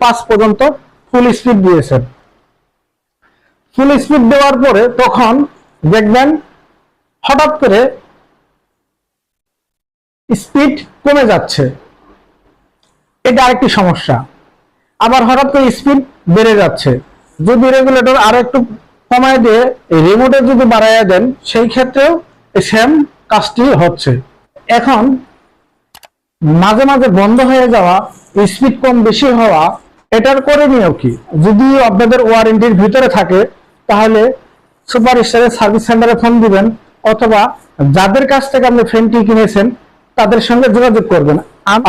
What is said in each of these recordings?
পাঁচ পর্যন্ত full speed দিয়েছেন। ফুল স্পিড দেওয়ার পরে তখন দেখবেন হঠাৎ করে স্পিড কমে যাচ্ছে। এটা আরেকটি সমস্যা। আবার হঠাৎ করে স্পিড বেড়ে যাচ্ছে। যদি রেগুলেটর আরও একটু কমায় দিয়ে রিমোটে যদি বাড়াইয়া দেন, সেই ক্ষেত্রেও সেম কাজটি হচ্ছে। এখন মাঝে মাঝে বন্ধ হয়ে যাওয়া স্পিড কম বেশি হওয়া এটার করে করণীয় কি? যদি আপনাদের ওয়ারেন্টির ভিতরে থাকে, তাহলে সুপার স্টারের সার্ভিস সেন্টারে ফোন দিবেন, অথবা যাদের কাছ থেকে আপনি ফ্যানটি কিনেছেন, তাদের সঙ্গে যোগাযোগ করবেন।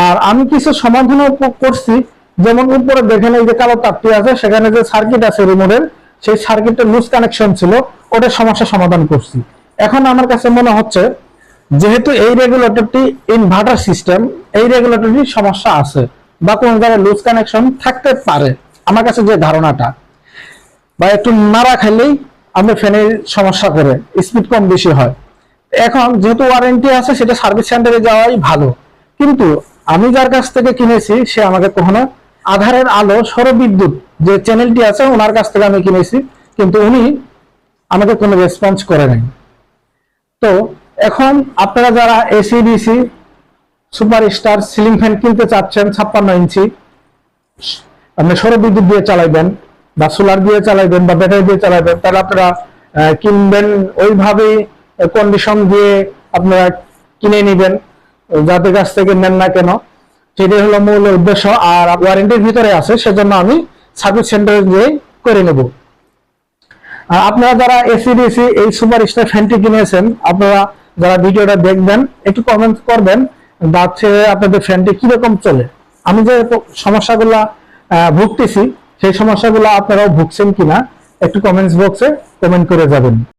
আর আমি কিছু সমাধানও করছি, যেমন উপরে দেখেন এই যে কালো তাপটি আছে, সেখানে যে সার্কিট আছে রিমোটের সেই সার্কিটের লুজ কানেকশন ছিল ওটার সমস্যা সমাধান করছি। এখন আমার কাছে মনে হচ্ছে, যেহেতু এই রেগুলেটরটি ইনভার্টার সিস্টেম এই রেগুলেটরটির সমস্যা আছে। বা কোন জায়গায় লুজ কানেকশন থাকতে পারে। আমার কাছে যে ধারণাটা, বা একটু নাড়া খাইলেই আমরা ফ্যানের সমস্যা করে স্পিড কম বেশি হয়। এখন যেহেতু ওয়ারেন্টি আছে, সেটা সার্ভিস সেন্টারে যাওয়াই ভালো। কিন্তু আমি যার কাছ থেকে কিনেছি, সে আমাকে কখনো আধারের আলো, সৌরবিদ্যুৎ যে চ্যানেলটি আছে, ওনার কাছ থেকে আমি কিনেছি, কিন্তু উনি আমাকে কোনো রেসপন্স করে নাই। তো এখন আপনারা যারা AC DC super star ceiling fan কিনতে চাচ্ছেন ছাপ্পান্ন ইঞ্চি। আপনি সৌরবিদ্যুৎ দিয়ে চালাইবেন বা সোলার দিয়ে চালাইবেন বা ব্যাটারি দিয়ে চালাইবেন, তাহলে আপনারা কিনবেন। ওইভাবেই কন্ডিশন দিয়ে আপনারা কিনে নেবেন। যাদের কাছ থেকে নেন না কেন, সেটাই হলো মূল উদ্দেশ্য। আর ওয়ারেন্টির ভিতরে আছে, সেজন্য আমি সার্ভিস সেন্টারে গিয়ে করে নেব। আর আপনারা যারা এসি এসিডিসি এই সুপার স্টার ফ্যানটি কিনেছেন, আপনারা যারা ভিডিওটা দেখবেন, একটু কমেন্ট করবেন। যাচ্ছে আপনাদের ফ্যানটি কীরকম চলে? আমি যে সমস্যাগুলা ভুগতেছি, সেই সমস্যাগুলো আপনারাও ভুগছেন কিনা, একটু কমেন্টস বক্সে কমেন্ট করে যাবেন।